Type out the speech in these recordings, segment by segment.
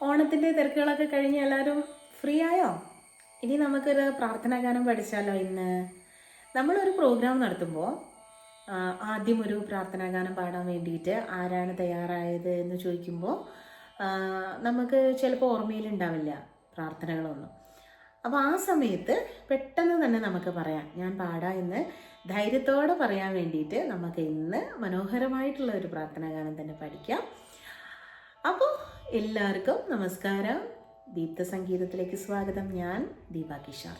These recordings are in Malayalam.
ഓണത്തിന്റെ തിരക്കുകളൊക്കെ കഴിഞ്ഞ് എല്ലാവരും ഫ്രീ ആയോ? ഇനി നമുക്കൊരു പ്രാർത്ഥനാ ഗാനം പഠിച്ചാലോ ഇന്ന്? നമ്മളൊരു പ്രോഗ്രാം നടത്തുമ്പോൾ ആദ്യം ഒരു പ്രാർത്ഥനാ ഗാനം പാടാൻ വേണ്ടിയിട്ട് ആരാണ് തയ്യാറായത് എന്ന് ചോദിക്കുമ്പോൾ നമുക്ക് ചിലപ്പോൾ ഓർമ്മയിലുണ്ടാവില്ല പ്രാർത്ഥനകളൊന്നും. അപ്പോൾ ആ സമയത്ത് പെട്ടെന്ന് തന്നെ നമുക്ക് പറയാം ഞാൻ പാടാ എന്ന് ധൈര്യത്തോടെ പറയാൻ വേണ്ടിയിട്ട് നമുക്ക് ഇന്ന് മനോഹരമായിട്ടുള്ള ഒരു പ്രാർത്ഥനാ ഗാനം തന്നെ പഠിക്കാം. അപ്പോൾ എല്ലാവർക്കും നമസ്കാരം. ദീപ്ത സംഗീതത്തിലേക്ക് സ്വാഗതം. ഞാൻ ദീപ കിഷാർ.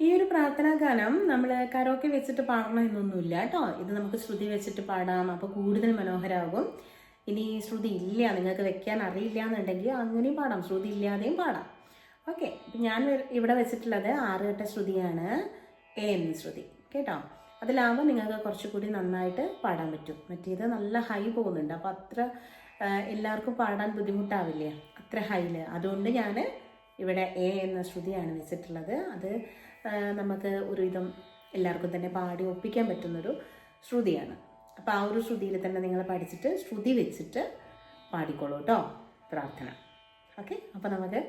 ഈ ഒരു പ്രാർത്ഥനാ ഗാനം നമ്മൾ കരോക്കെ വെച്ചിട്ട് പാടണം എന്നൊന്നുമില്ല കേട്ടോ. ഇത് നമുക്ക് ശ്രുതി വെച്ചിട്ട് പാടാം. അപ്പോൾ കൂടുതൽ മനോഹരമാകും ഇനി ശ്രുതി ഇല്ല നിങ്ങൾക്ക് വെക്കാൻ അറിയില്ല എന്നുണ്ടെങ്കിൽ അങ്ങനെയും പാടാം. ശ്രുതി ഇല്ലാതെയും പാടാം. ഓക്കെ ഞാൻ ഇവിടെ വെച്ചിട്ടുള്ളത് ആറുകെട്ട ശ്രുതിയാണ്. എ എന്ന ശ്രുതി. കേട്ടോ? അതിലാവുമ്പോൾ നിങ്ങൾക്ക് കുറച്ചുകൂടി നന്നായിട്ട് പാടാൻ പറ്റും. മറ്റേത് നല്ല ഹൈ പോകുന്നുണ്ട്. അപ്പോൾ അത്ര എല്ലാവർക്കും പാടാൻ ബുദ്ധിമുട്ടാവില്ലേ? അത്ര ഹൈൽ അതുകൊണ്ട് ഞാൻ ഇവിടെ എ എന്ന ശ്രുതിയാണ് വെച്ചിട്ടുള്ളത്. അത് നമുക്ക് ഒരുവിധം എല്ലാവർക്കും തന്നെ പാടി ഒപ്പിക്കാൻ പറ്റുന്നൊരു ശ്രുതിയാണ്. അപ്പോൾ ആ ഒരു ശ്രുതിയിൽ തന്നെ നിങ്ങൾ പഠിച്ചിട്ട് ശ്രുതി വെച്ചിട്ട് പാടിക്കോളൂ കേട്ടോ. പ്രാർത്ഥന. ഓക്കെ? അപ്പോൾ നമുക്ക്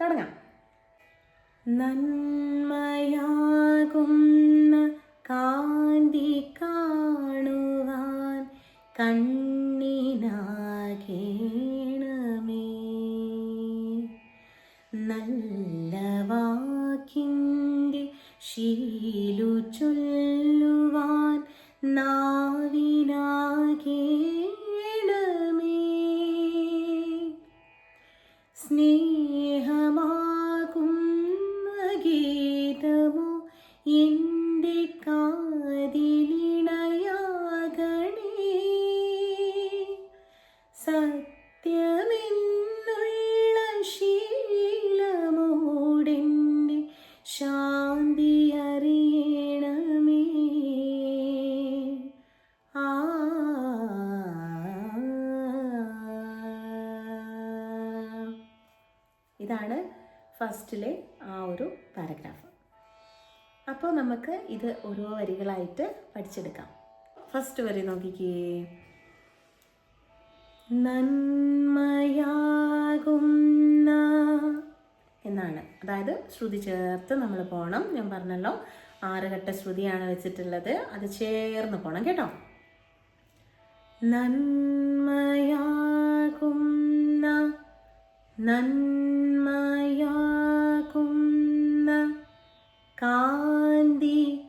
തുടങ്ങാം. നന്മയാകുന്ന കാന്തി കാണുവാൻ കണ്ണിനാകേണമേ നല്ല വാക്കിന്റെ ശീലു ചൊല്ലുവാൻ നാവിനാകേണമേ സ്നേഹമാകും ഗീതമോ എന്റെ അപ്പോൾ നമുക്ക് ഇത് ഓരോ വരികളായിട്ട് പഠിച്ചെടുക്കാം. ഫസ്റ്റ് വരി നോക്കിക്കേ. നന്മയാകുന്ന എന്നാണ്. അതായത് ശ്രുതി ചേർത്ത് നമ്മൾ പോകണം ഞാൻ പറഞ്ഞല്ലോ ആറ് ഘട്ട ശ്രുതിയാണ് വെച്ചിട്ടുള്ളത്. അത് ചേർന്ന് പോകണം കേട്ടോ. നന്മയാകുന്ന നന്മയാകുന്ന കാന്തി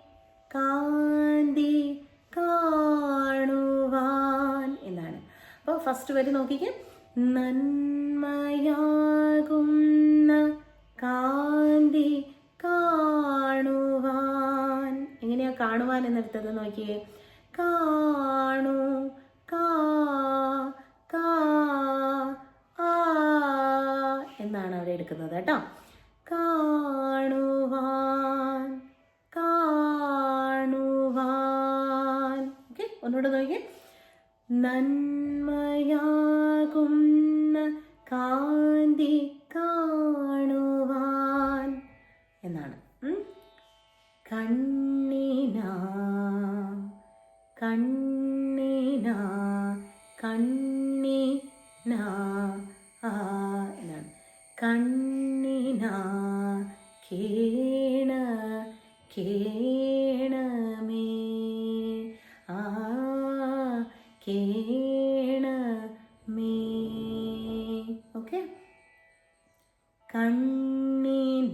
കാന്തി കാണുവാൻ എന്നാണ്. അപ്പോൾ ഫസ്റ്റ് വരി നോക്കിക്കേ. നന്മയാകുന്ന കാന്തി കാണുവാൻ. എങ്ങനെയാ കാണുവാൻ എന്നെടുത്തത് നോക്കിയേ. കാണു കാ കാ ആ എന്നാണ് അവിടെ എടുക്കുന്നത് കേട്ടോ. ഓക്കെ ഒന്നുകൂടെ ഓക്കെ കണ്ണീൻ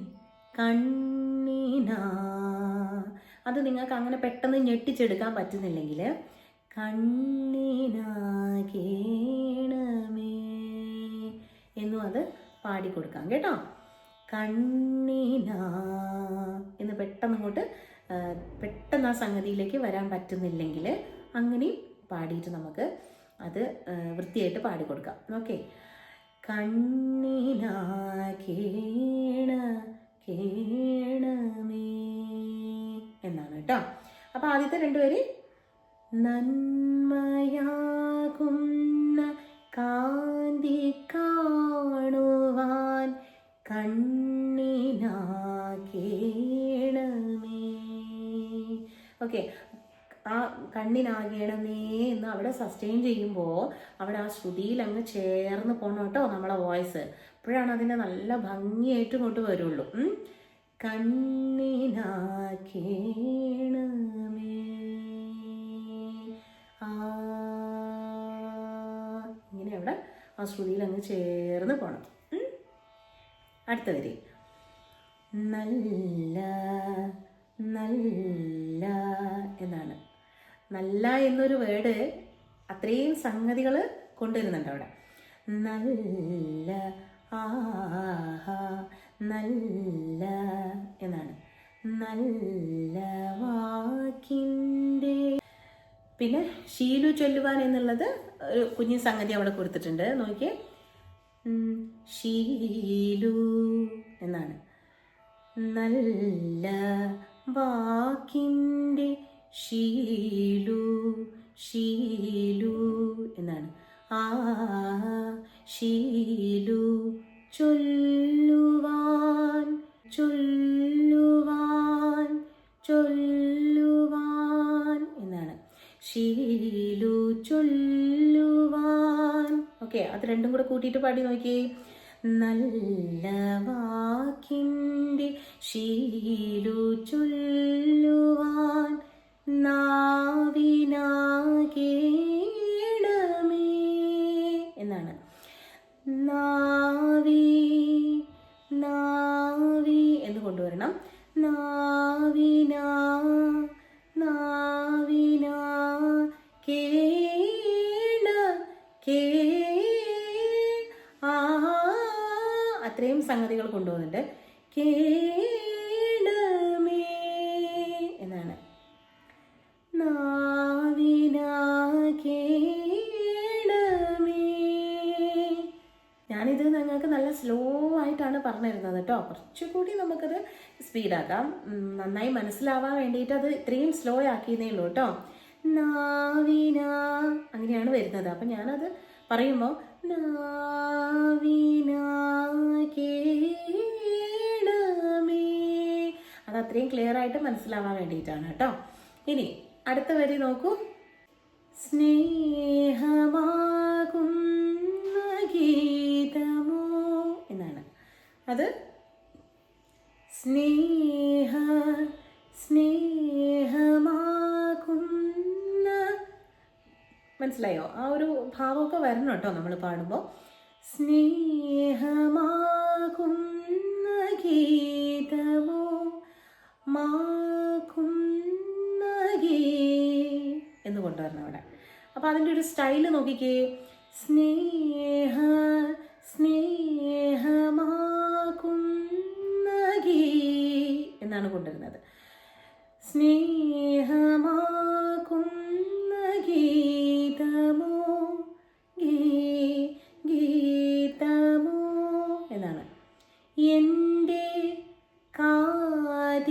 കണ്ണീനാ. അത് നിങ്ങൾക്ക് അങ്ങനെ പെട്ടെന്ന് ഞെട്ടിച്ചെടുക്കാൻ പറ്റുന്നില്ലെങ്കിൽ കണ്ണീനാകേണമേ എന്നും അത് പാടിക്കൊടുക്കാം കേട്ടോ. കണ്ണീനാ എന്ന് പെട്ടെന്ന് അങ്ങോട്ട് പെട്ടെന്ന് ആ സംഗതിയിലേക്ക് വരാൻ പറ്റുന്നില്ലെങ്കിൽ അങ്ങനെയും പാടിയിട്ട് നമുക്ക് അത് വൃത്തിയായിട്ട് പാടിക്കൊടുക്കാം. ഓക്കെ. കണ്ണിനാ കേണ കേണമേ എന്നാണ് കേട്ടോ. അപ്പോൾ ആദ്യത്തെ രണ്ടുപേര് നന്മയാകുന്ന കാന്തി കാണുവാൻ കണ്ണിനാ കേണമേ. ഓക്കെ. ആ കണ്ണിനാകണമേ എന്ന് അവിടെ സസ്റ്റെയിൻ ചെയ്യുമ്പോൾ അവിടെ ആ ശ്രുതിയിൽ അങ്ങ് ചേർന്ന് പോകണം കേട്ടോ നമ്മളെ വോയിസ് അപ്പോഴാണ് അതിന്റെ നല്ല ഭംഗിയായിട്ട് ഇങ്ങോട്ട് വരുള്ളൂ. കണ്ണിനാകേണമേ. ആ ഇങ്ങനെ അവിടെ ആ ശ്രുതിയിൽ അങ്ങ് ചേർന്ന് പോകണം. അടുത്ത വരി. നല്ല നല്ല എന്നാണ്. നല്ല എന്നൊരു വേർഡ് അത്രയും സംഗതികൾ കൊണ്ടുവരുന്നുണ്ട് അവിടെ. നല്ല ആഹാ നല്ല എന്നാണ്. നല്ല വാക്കിന്റെ. പിന്നെ ശീലു ചൊല്ലുവാൻ എന്നുള്ളത് ഒരു കുഞ്ഞു സംഗതി അവിടെ കൊടുത്തിട്ടുണ്ട്. നോക്കിയേ. ശീലു എന്നാണ്. നല്ല വാക്കിന്റെ ശീലു ഷീലു എന്നാണ്. ആ ഷീലു ചൊല്ലുവാൻ ചൊല്ലുവാൻ ചൊല്ലുവാൻ എന്നാണ്. ഷീലു ചൊല്ലുവാൻ. ഓക്കെ അത് രണ്ടും കൂടെ കൂട്ടിയിട്ട് പാടി നോക്കിയേ. നല്ല വാക്കിന്റെ ശീലു ചൊല്ലുവാൻ എന്നാണ്. നാവി നാവി എന്ന് കൊണ്ടുവരണം. കേ അത്രയും സംഗതികൾ കൊണ്ടുപോകുന്നുണ്ട് കേണമേ ആയിട്ടാണ് പറഞ്ഞു തരുന്നത് കേട്ടോ. കുറച്ചുകൂടി നമുക്കത് സ്പീഡാക്കാം നന്നായി മനസ്സിലാവാൻ വേണ്ടിയിട്ട് അത് ഇത്രയും സ്ലോ ആക്കിയതേ ഉള്ളൂ കേട്ടോ. നാവിന അങ്ങനെയാണ് വരുന്നത്. അപ്പം ഞാനത് പറയുമ്പോൾ നാവിന അത് അത്രയും ക്ലിയർ ആയിട്ട് മനസ്സിലാവാൻ വേണ്ടിയിട്ടാണ് കേട്ടോ. ഇനി അടുത്ത വരി നോക്കൂ. എന്നാണ് അത്? സ്നേഹ സ്നേഹമാകുന്ന മനസ്സിലായോ? ആ ഒരു ഭാവമൊക്കെ വരണം കേട്ടോ നമ്മൾ പാടുമ്പോൾ സ്നേഹമാകുന്ന ഗീതമോ മാകുന്ന ഗീ എന്ന് കൊണ്ടുവരണം അവിടെ. അപ്പോൾ അതിന്റെ ഒരു സ്റ്റൈൽ നോക്കിക്കേ. സ്നേഹ സ്നേഹമാകുന്ന എന്നാണ് കൊണ്ടുവരുന്നത്. സ്നേഹമാക്കുന്ന ഗീതമോ ഗീ ഗീതമോ എന്നാണ്. എന്റെ കാതിനിണയാകണേ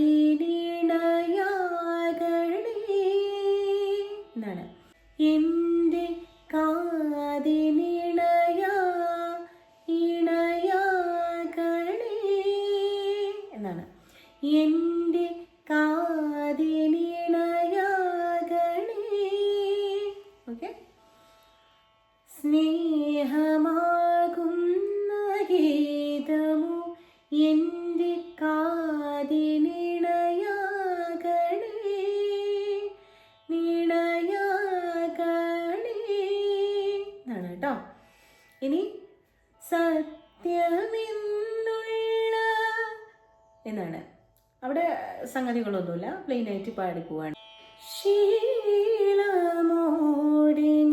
എന്നാണ്. എന്റെ കാതിനിണയാ എന്റെ അവിടെ സംഗതികളൊന്നുമില്ല. പ്ലെയിൻ ആയിട്ട് പാടി പോവാണ് ശീലമോടെ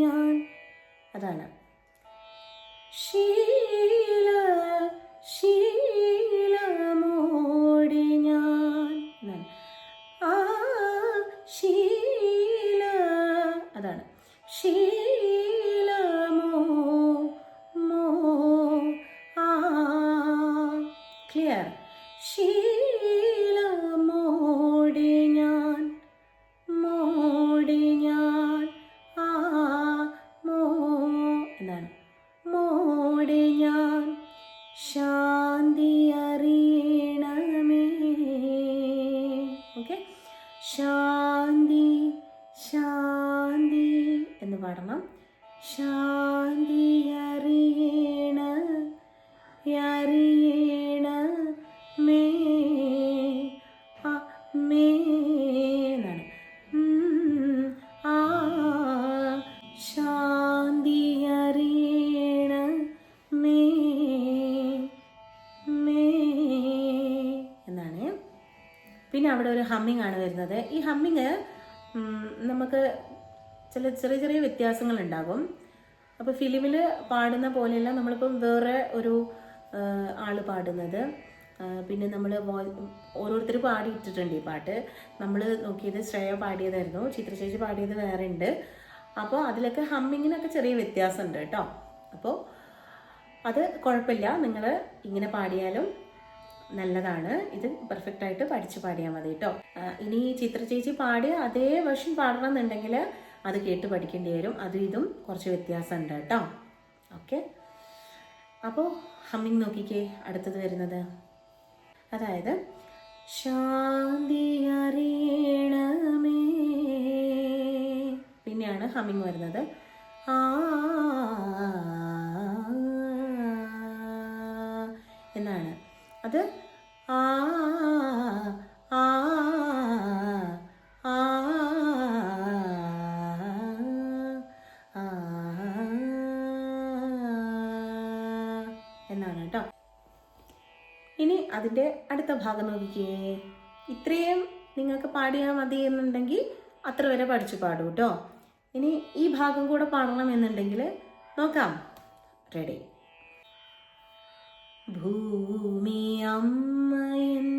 ഞാൻ. അതാണ്. ശീല ശീലമോടി ഞാൻ. ആ ശീല അതാണ്. ശീലമോ ആത്മോടെ ഞാൻ ശാന്തി അറിയണമേ. ഓക്കെ? ശാന്തി ശാന്തി എന്ന് പാടണം. ശാ വരുന്നത് ഈ ഹമ്മിങ് നമുക്ക് ചില ചെറിയ ചെറിയ വ്യത്യാസങ്ങൾ ഉണ്ടാകും അപ്പോൾ ഫിലിമിൽ പാടുന്ന പോലെയല്ല നമ്മളിപ്പം വേറെ ഒരു ആൾ പാടുന്നത്. പിന്നെ നമ്മൾ ഓരോരുത്തർ പാടിയിട്ടിട്ടുണ്ട് ഈ പാട്ട്. നമ്മൾ നോക്കിയത് ശ്രേയ പാടിയതായിരുന്നു ചിത്രശേഷി പാടിയത് വേറെ ഉണ്ട്. അപ്പോൾ അതിലൊക്കെ ഹമ്മിങ്ങിനൊക്കെ ചെറിയ വ്യത്യാസമുണ്ട് കേട്ടോ. അപ്പോൾ അത് കുഴപ്പമില്ല. നിങ്ങൾ ഇങ്ങനെ പാടിയാലും നല്ലതാണ്. ഇത് പെർഫെക്റ്റ് ആയിട്ട് പഠിച്ച് പാടിയാൽ മതി കേട്ടോ ഇനി ചിത്ര ചേച്ചി പാടിയ അതേ വേർഷൻ പാടണം എന്നുണ്ടെങ്കിൽ അത് കേട്ട് പഠിക്കേണ്ടി വരും. അതും ഇതും കുറച്ച് വ്യത്യാസമുണ്ട് കേട്ടോ ഓക്കെ അപ്പോൾ ഹമ്മിങ് നോക്കിക്കേ. അടുത്തത് വരുന്നത്. അതായത് ശാന്തി അറിയണമേ. പിന്നെയാണ് ഹമ്മിങ് വരുന്നത്. ആ അത് ആ ആ ആ എന്നാണ് കേട്ടോ. ഇനി അതിന്റെ അടുത്ത ഭാഗം നോക്കിക്കേ. ഇത്രയും നിങ്ങൾക്ക് പാടിയാൽ മതി എന്നുണ്ടെങ്കിൽ അത്ര വരെ പഠിച്ചു പാടും കേട്ടോ. ഇനി ഈ ഭാഗം കൂടെ പാടണം എന്നുണ്ടെങ്കിൽ നോക്കാം. റെഡി ഭൂമി അമ്മയെന്നറിയുവാനുള്ള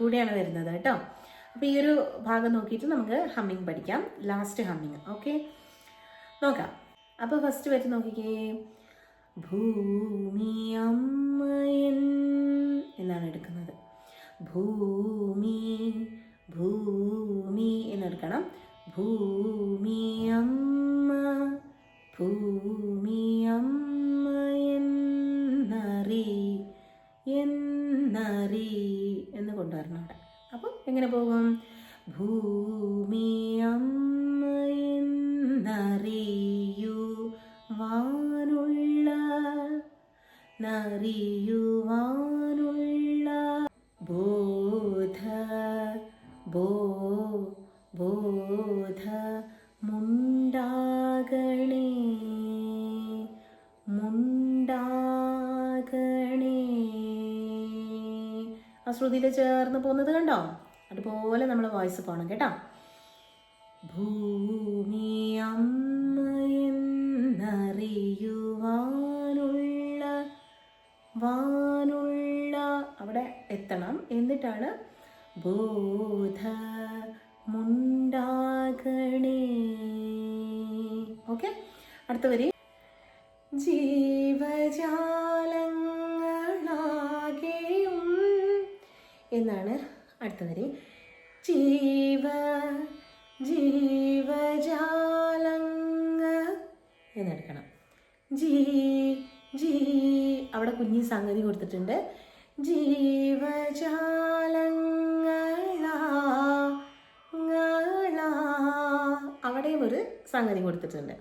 കൂടിയാണ് വരുന്നത് കേട്ടോ. അപ്പോൾ ഈ ഒരു ഭാഗം നോക്കിയിട്ട് നമുക്ക് ഹമ്മിങ് പഠിക്കാം. Last humming. ഓക്കെ നോക്കാം. അപ്പോൾ ഫസ്റ്റ് വെച്ച് നോക്കിക്കേ. ഭൂമി അമ്മയൻ എന്നാണ് എടുക്കുന്നത്. ഭൂമി ഭൂമി എന്നെടുക്കണം ഭൂമി അമ്മ ഭൂമി അമ്മ കൊണ്ടുവരണം അവിടെ അപ്പം എങ്ങനെ പോകും? ഭൂമി അമ്മയെന്നറിയൂ വാനുള്ള നറിയുവാനുള്ള ആ ശ്രുതിയിൽ ചേർന്ന് പോകുന്നത് കണ്ടോ? അതുപോലെ നമ്മൾ വോയിസ് പോകണം കേട്ടോ. ഭൂമി അമ്മയെന്നറിയുവാനുള്ള വാനുള്ള അവിടെ എത്തണം. എന്നിട്ടാണ് ബോധ മുണ്ടാകണേ. ഓക്കെ? അടുത്ത വരി. ജീവജാലങ്ങളാകെയും എന്നാണ് അടുത്ത വരി. ജീവ ജീവജാലങ്ങ എന്നെടുക്കണം. ജീ ജീ അവിടെ കുഞ്ഞി സംഗതി കൊടുത്തിട്ടുണ്ട്. ജീവജാലങ്ങളാ ങ്ങളാ. അവിടെയും ഒരു സംഗതി കൊടുത്തിട്ടുണ്ട്.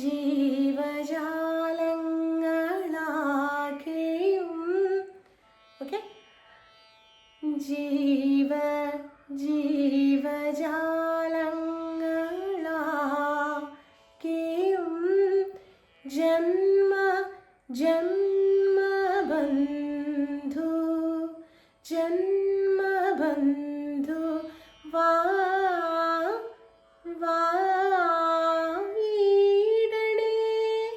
ജീവജാലങ്ങളാകെയും ജീവ ജീവജാലങ്ങളാക്കിയും ജന്മ ജന്മബന്ധു ജന്മബന്ധു വാ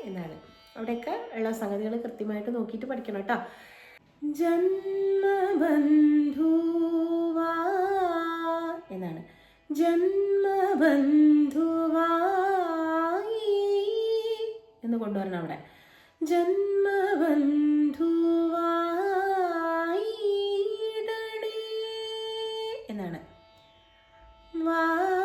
എന്നാണ്. അവിടെയൊക്കെ ഉള്ള സംഗതികൾ കൃത്യമായിട്ട് നോക്കിയിട്ട് പഠിക്കണം കേട്ടോ. ജന്മബന്ധുവാ എന്നാണ്. ജന്മബന്ധുവായി എന്ന് കൊണ്ടുവരണം അവിടെ. ജന്മബന്ധുവായിടണേ എന്നാണ്. വായിടണേ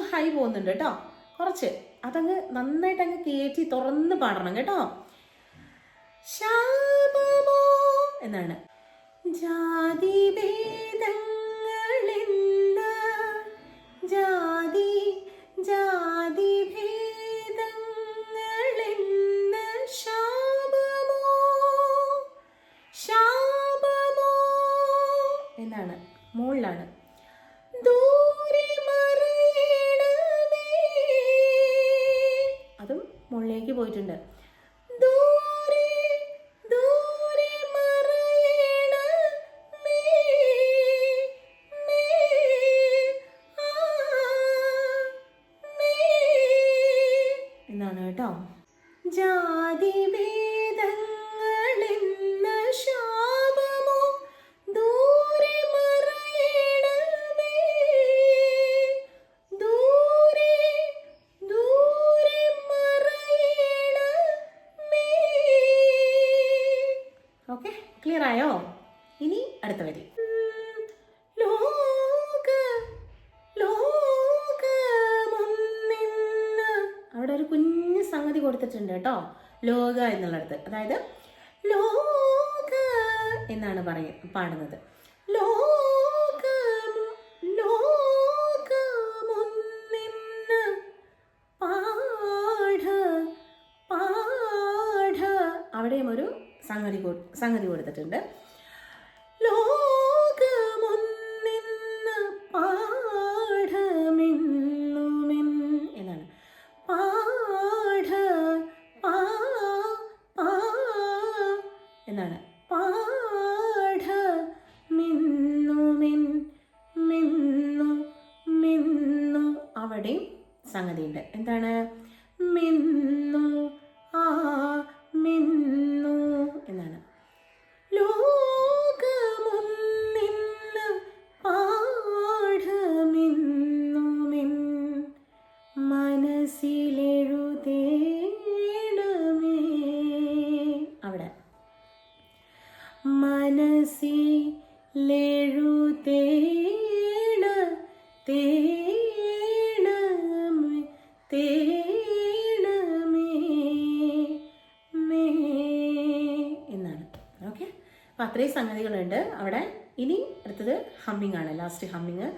ഹൈ പോകുന്നുണ്ട് കേട്ടോ. കുറച്ച്. അതങ്ങ് നന്നായിട്ട് അങ്ങ് കയറ്റി തുറന്ന് പാടണം കേട്ടോ. ശാപമോ എന്നാണ്. ജാതി ഭേദങ്ങളെന്ന ജാതി ജാതി ഭേദങ്ങളെന്ന ശാപമോ? ശാപമോ എന്നാണ്. മുകളിലാണ്. മുകളിലേക്ക് പോയിട്ടുണ്ട്. കൊടുത്തിട്ടുണ്ട് കേട്ടോ. ലോക എന്നുള്ളിടത്ത്. അതായത് ലോക എന്നാണ് പറയ പാടുന്നത്. ലോകം ലോകമൊന്നിന്ന് പാഠ പാഠ അവിടെയും ഒരു സംഗതി സംഗതി കൊടുത്തിട്ടുണ്ട്. എന്നാണ്. പാഠ മിന്നുമെൻ മിന്നു മിന്നു. അവിടെയും സംഗതിയുണ്ട്. എന്താണ്? മേ. എന്നാണ്. ഓക്കെ അപ്പം അത്രയും സംഗതികളുണ്ട്. അവിടെ ഇനി അടുത്തത് ഹമ്മിങ് ആണ് ലാസ്റ്റ് ഹമ്മിങ്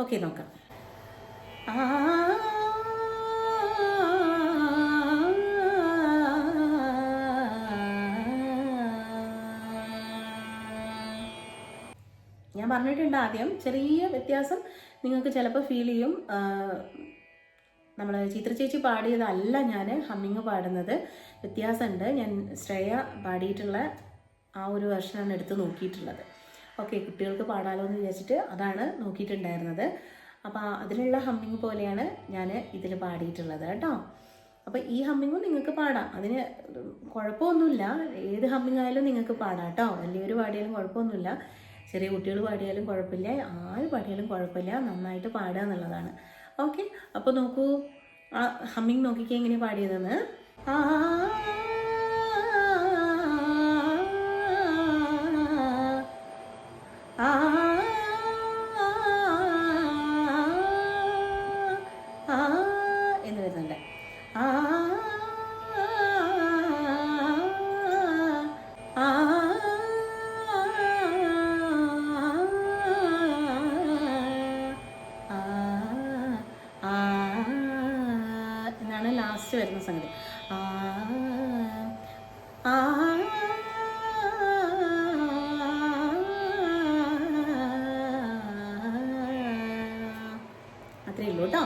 ഓക്കെ നോക്കാം. ആ ഞാൻ പറഞ്ഞിട്ടുണ്ട് ആദ്യം ചെറിയ വ്യത്യാസം നിങ്ങൾക്ക് ചിലപ്പോൾ ഫീൽ ചെയ്യും. നമ്മൾ ചിത്ര ചേച്ചി പാടിയതല്ല ഞാൻ ഹമ്മിങ് പാടുന്നത്. വ്യത്യാസമുണ്ട് ഞാൻ ശ്രേയ പാടിയിട്ടുള്ള ആ ഒരു വെർഷനാണ് എടുത്ത് നോക്കിയിട്ടുള്ളത്. ഓക്കെ കുട്ടികൾക്ക് പാടാലോ എന്ന് വിചാരിച്ചിട്ട് അതാണ് നോക്കിയിട്ടുണ്ടായിരുന്നത്. അപ്പോൾ അതിലുള്ള ഹമ്മിങ് പോലെയാണ് ഞാൻ ഇതിൽ പാടിയിട്ടുള്ളത് കേട്ടോ. അപ്പോൾ ഈ ഹമ്മിങ്ങും നിങ്ങൾക്ക് പാടാം. അതിന് കുഴപ്പമൊന്നുമില്ല ഏത് ഹമ്മിങ് ആയാലും നിങ്ങൾക്ക് പാടാം കേട്ടോ. വലിയൊരു പാടിയാലും കുഴപ്പമൊന്നുമില്ല ചെറിയ കുട്ടികൾ പാടിയാലും കുഴപ്പമില്ല ആര് പാടിയാലും കുഴപ്പമില്ല നന്നായിട്ട് പാടുക എന്നുള്ളതാണ്. ഓക്കെ അപ്പോൾ നോക്കൂ. ആ ഹമ്മിങ് നോക്കിക്കേ എങ്ങനെയാണ് പാടിയതെന്ന്. ആ. വരുന്ന സംഗതി ആ ആ അത്രേ ഉള്ളൂ കേട്ടോ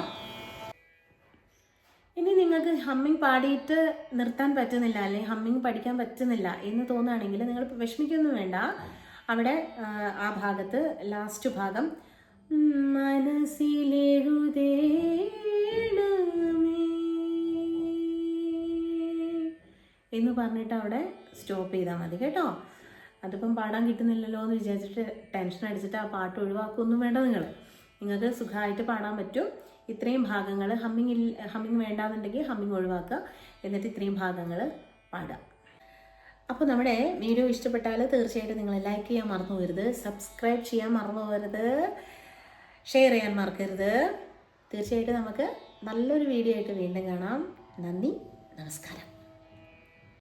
നിങ്ങൾക്ക് ഹമ്മിങ് പാടിയിട്ട് നിർത്താൻ പറ്റുന്നില്ല അല്ലെങ്കിൽ ഹമ്മിങ് പഠിക്കാൻ പറ്റുന്നില്ല എന്ന് തോന്നുകയാണെങ്കിൽ നിങ്ങൾ വിഷമിക്കൊന്നും വേണ്ട അവിടെ ആ, ഭാഗത്ത് ലാസ്റ്റ് ഭാഗം ഉം, എന്ന് പറഞ്ഞിട്ട് അവിടെ സ്റ്റോപ്പ് ചെയ്താൽ മതി കേട്ടോ. അതിപ്പം പാടാൻ കിട്ടുന്നില്ലല്ലോ എന്ന് വിചാരിച്ചിട്ട് ടെൻഷൻ അടിച്ചിട്ട് ആ പാട്ട് ഒഴിവാക്കുകയൊന്നും വേണ്ട നിങ്ങൾ നിങ്ങൾക്ക് സുഖമായിട്ട് പാടാൻ പറ്റും. ഇത്രയും ഭാഗങ്ങൾ ഹമ്മിങ് ഇല്ല ഹമ്മിങ് വേണ്ടാന്നുണ്ടെങ്കിൽ ഹമ്മിങ് ഒഴിവാക്കുക. എന്നിട്ട് ഇത്രയും ഭാഗങ്ങൾ പാടുക. അപ്പോൾ നമ്മുടെ വീഡിയോ ഇഷ്ടപ്പെട്ടാൽ തീർച്ചയായിട്ടും നിങ്ങൾ ലൈക്ക് ചെയ്യാൻ മറന്നു പോകരുത്. സബ്സ്ക്രൈബ് ചെയ്യാൻ മറന്നു പോകരുത്. ഷെയർ ചെയ്യാൻ മറക്കരുത്. തീർച്ചയായിട്ടും നമുക്ക് നല്ലൊരു വീഡിയോ ആയിട്ട് വീണ്ടും കാണാം. നന്ദി. നമസ്കാരം.